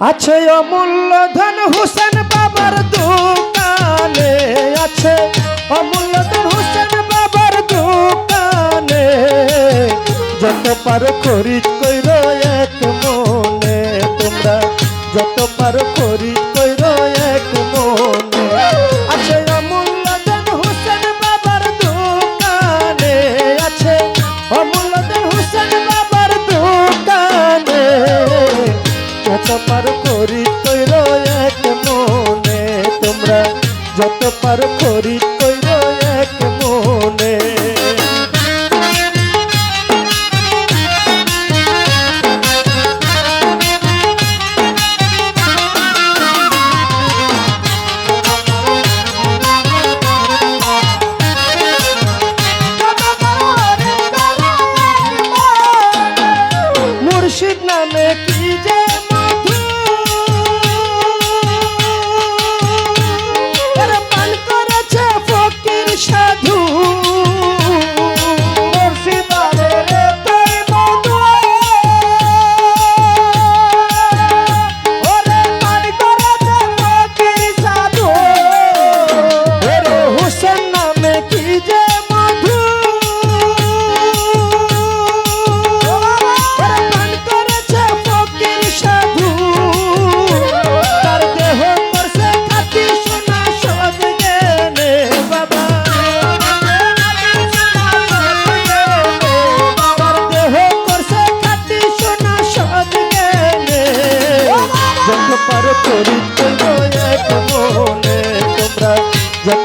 আছে অমূল্য ধন হুসেন বাবার দোকানে, আছে অমূল্য ধন হুসেন বাবার দোকানে। যত পার করি কইর এক কত পার করি কই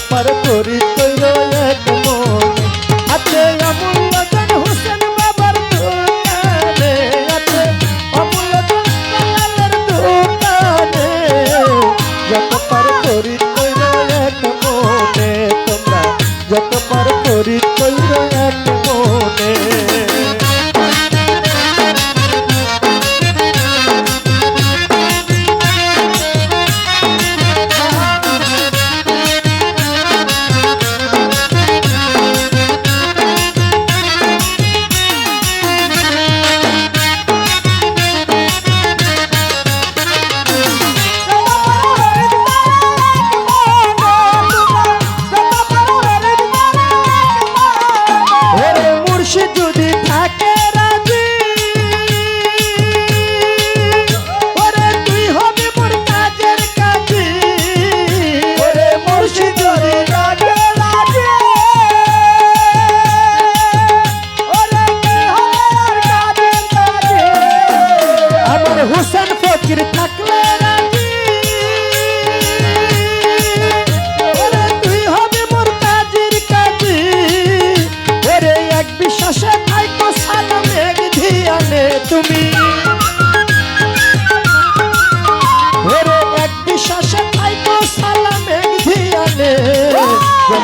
তোমার পরিচয় এক মন। আছে এমন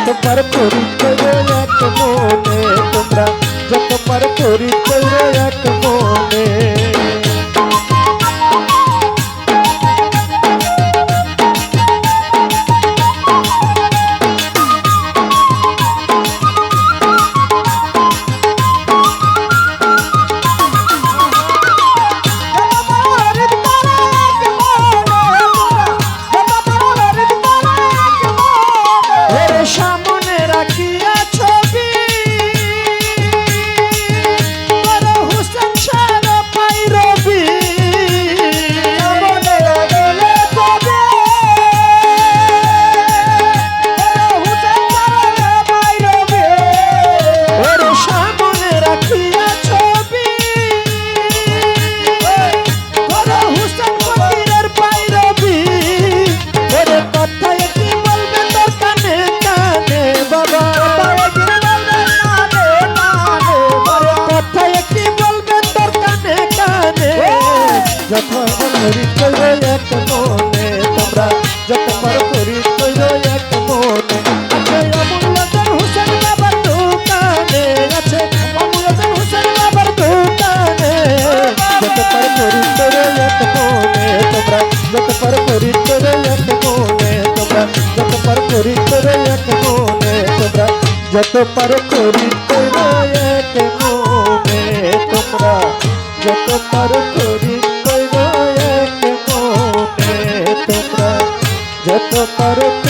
তোমার পরিচয় এক মনে তোমরা যত তোমার পরিচয় এক মনে। করি এক মনে তোমরা। যত পার করি করে এক মনে তোমরা। যত পার করি করে এক মনে তোমরা। যত পার করি করে এক মনে তোমরা। যত পার